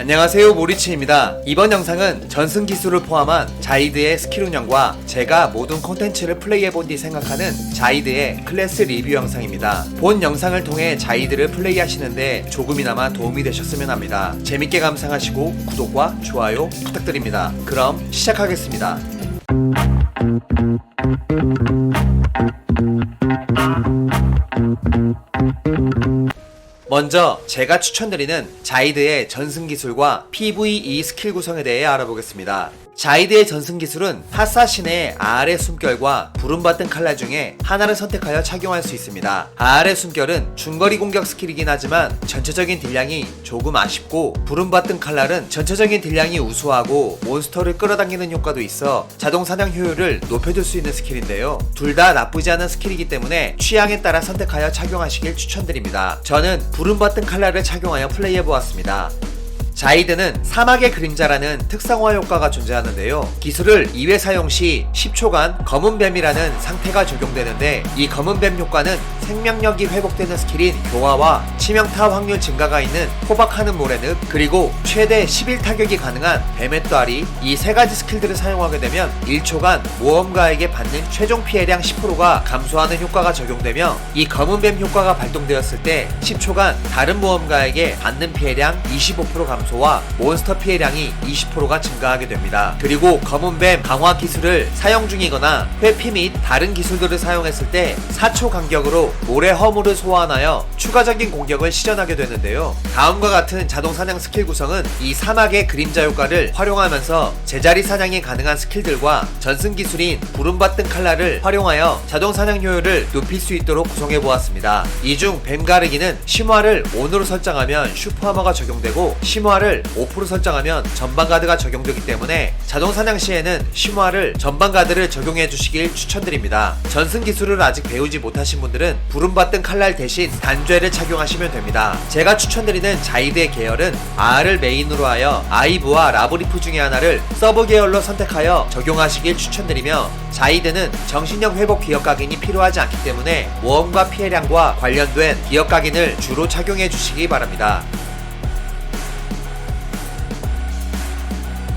안녕하세요 모리치입니다. 이번 영상은 전승 기술을 포함한 자이드의 스킬 운영과 제가 모든 콘텐츠를 플레이해본 뒤 생각하는 자이드의 클래스 리뷰 영상입니다. 본 영상을 통해 자이드를 플레이하시는데 조금이나마 도움이 되셨으면 합니다. 재밌게 감상하시고 구독과 좋아요 부탁드립니다. 그럼 시작하겠습니다. 먼저 제가 추천드리는 자이드의 전승 기술과 PVE 스킬 구성에 대해 알아보겠습니다. 자이드의 전승 기술은 하사신의 아래 숨결과 부름받은 칼날 중에 하나를 선택하여 착용할 수 있습니다. 아래 숨결은 중거리 공격 스킬이긴 하지만 전체적인 딜량이 조금 아쉽고 부름받은 칼날은 전체적인 딜량이 우수하고 몬스터를 끌어당기는 효과도 있어 자동 사냥 효율을 높여줄 수 있는 스킬인데요. 둘 다 나쁘지 않은 스킬이기 때문에 취향에 따라 선택하여 착용하시길 추천드립니다. 저는 부름받은 칼날을 착용하여 플레이해보았습니다. 자이드는 사막의 그림자라는 특성화 효과가 존재하는데요. 기술을 2회 사용 시 10초간 검은 뱀이라는 상태가 적용되는데 이 검은 뱀 효과는 생명력이 회복되는 스킬인 교화와 치명타 확률 증가가 있는 호박하는 모래늪 그리고 최대 11 타격이 가능한 뱀의 또아리 이세 가지 스킬들을 사용하게 되면 1초간 모험가에게 받는 최종 피해량 10%가 감소하는 효과가 적용되며 이 검은 뱀 효과가 발동되었을 때 10초간 다른 모험가에게 받는 피해량 25% 감소 와 몬스터 피해량이 20%가 증가하게 됩니다. 그리고 검은 뱀 강화 기술을 사용 중이거나 회피 및 다른 기술들을 사용했을 때 4초 간격으로 모래 허물을 소환하여 추가적인 공격을 시전하게 되는데요. 다음과 같은 자동 사냥 스킬 구성은 이 사막의 그림자 효과를 활용하면서 제자리 사냥이 가능한 스킬들과 전승 기술인 부름받던 칼날을 활용하여 자동 사냥 효율을 높일 수 있도록 구성해 보았습니다. 이 중 뱀 가르기는 심화를 ON으로 설정하면 슈퍼하머가 적용되고 심화를 5% 설정하면 전방 가드가 적용되기 때문에 자동 사냥 시에는 심화를 전방 가드를 적용해 주시길 추천드립니다. 전승 기술을 아직 배우지 못하신 분들은 부름받던 칼날 대신 단죄를 착용하시면 됩니다. 제가 추천드리는 자이드의 계열은 R을 메인으로 하여 아이브와 라브리프 중에 하나를 서브 계열로 선택하여 적용하시길 추천드리며 자이드는 정신력 회복 기억 각인이 필요하지 않기 때문에 모험과 피해량과 관련된 기억 각인을 주로 착용해 주시기 바랍니다.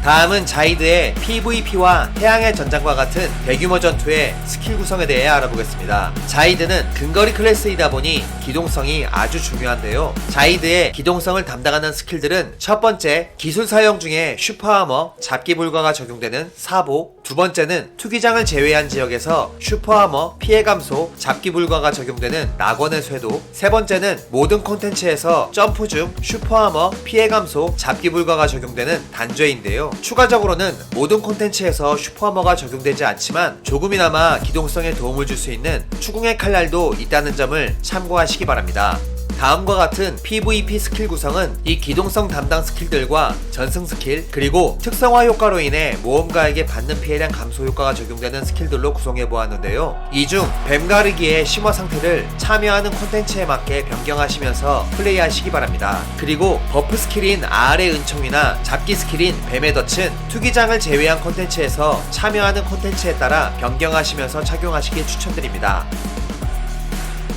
다음은 자이드의 PVP와 태양의 전장과 같은 대규모 전투의 스킬 구성에 대해 알아보겠습니다. 자이드는 근거리 클래스이다 보니 기동성이 아주 중요한데요. 자이드의 기동성을 담당하는 스킬들은 첫 번째, 기술 사용 중에 슈퍼하머, 잡기 불가가 적용되는 사보, 두 번째는 투기장을 제외한 지역에서 슈퍼하머, 피해 감소, 잡기 불가가 적용되는 낙원의 쇄도, 세 번째는 모든 콘텐츠에서 점프 중 슈퍼하머, 피해 감소, 잡기 불가가 적용되는 단죄인데요. 추가적으로는 모든 콘텐츠에서 슈퍼하머가 적용되지 않지만 조금이나마 기동성에 도움을 줄 수 있는 추궁의 칼날도 있다는 점을 참고하시기 바랍니다. 다음과 같은 PVP 스킬 구성은 이 기동성 담당 스킬들과 전승 스킬 그리고 특성화 효과로 인해 모험가에게 받는 피해량 감소 효과가 적용되는 스킬들로 구성해 보았는데요. 이 중 뱀가르기의 심화 상태를 참여하는 콘텐츠에 맞게 변경하시면서 플레이하시기 바랍니다. 그리고 버프 스킬인 R의 은총이나 잡기 스킬인 뱀의 덫은 투기장을 제외한 콘텐츠에서 참여하는 콘텐츠에 따라 변경하시면서 착용하시길 추천드립니다.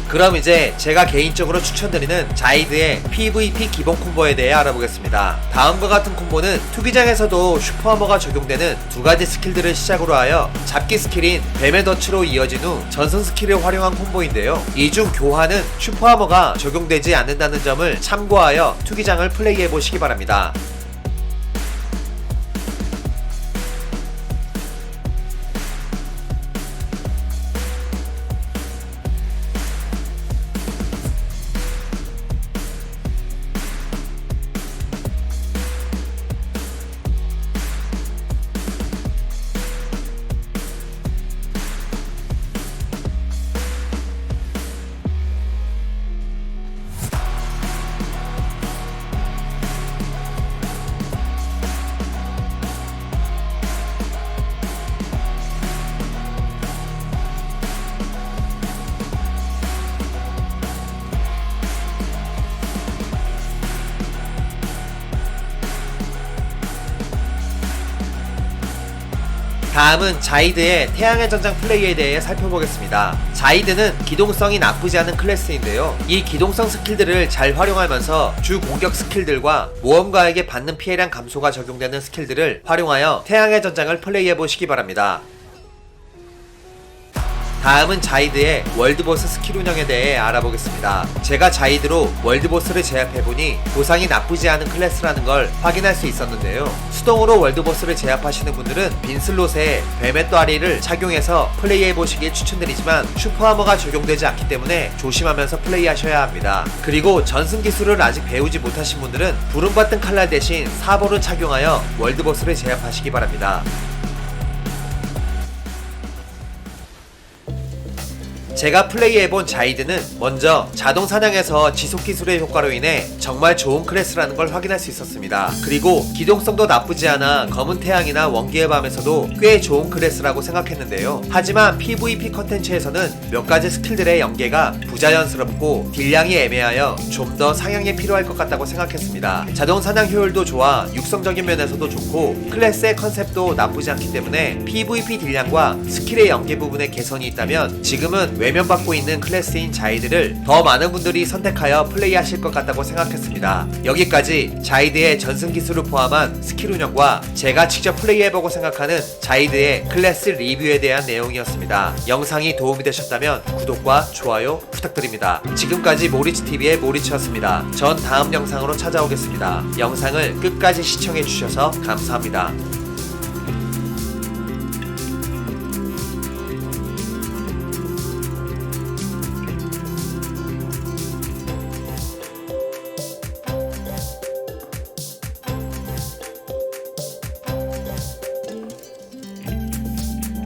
그럼 이제 제가 개인적으로 추천드리는 자이드의 PVP 기본 콤보에 대해 알아보겠습니다. 다음과 같은 콤보는 투기장에서도 슈퍼하머가 적용되는 두 가지 스킬들을 시작으로 하여 잡기 스킬인 뱀의 덫으로 이어진 후 전승 스킬을 활용한 콤보인데요. 이 중 교환은 슈퍼하머가 적용되지 않는다는 점을 참고하여 투기장을 플레이해 보시기 바랍니다. 다음은 자이드의 태양의 전장 플레이에 대해 살펴보겠습니다. 자이드는 기동성이 나쁘지 않은 클래스인데요. 이 기동성 스킬들을 잘 활용하면서 주 공격 스킬들과 모험가에게 받는 피해량 감소가 적용되는 스킬들을 활용하여 태양의 전장을 플레이해 보시기 바랍니다. 다음은 자이드의 월드보스 스킬 운영에 대해 알아보겠습니다. 제가 자이드로 월드보스를 제압해보니 보상이 나쁘지 않은 클래스라는 걸 확인할 수 있었는데요. 수동으로 월드보스를 제압하시는 분들은 빈 슬롯에 뱀의 또아리를 착용해서 플레이해보시길 추천드리지만 슈퍼하머가 적용되지 않기 때문에 조심하면서 플레이하셔야 합니다. 그리고 전승 기술을 아직 배우지 못하신 분들은 부름받던 칼날 대신 사보를 착용하여 월드보스를 제압하시기 바랍니다. 제가 플레이해본 자이드는 먼저 자동 사냥에서 지속 기술의 효과로 인해 정말 좋은 클래스라는 걸 확인할 수 있었습니다. 그리고 기동성도 나쁘지 않아 검은 태양이나 원기의 밤에서도 꽤 좋은 클래스라고 생각했는데요. 하지만 PVP 컨텐츠에서는 몇 가지 스킬들의 연계가 부자연스럽고 딜량이 애매하여 좀 더 상향이 필요할 것 같다고 생각했습니다. 자동 사냥 효율도 좋아 육성적인 면에서도 좋고 클래스의 컨셉도 나쁘지 않기 때문에 PVP 딜량과 스킬의 연계 부분에 개선이 있다면 지금은 외면받고 있는 클래스인 자이드를 더 많은 분들이 선택하여 플레이하실 것 같다고 생각했습니다. 여기까지 자이드의 전승 기술을 포함한 스킬 운영과 제가 직접 플레이해보고 생각하는 자이드의 클래스 리뷰에 대한 내용이었습니다. 영상이 도움이 되셨다면 구독과 좋아요 부탁드립니다. 지금까지 모리츠TV의 모리츠였습니다. 전 다음 영상으로 찾아오겠습니다. 영상을 끝까지 시청해주셔서 감사합니다.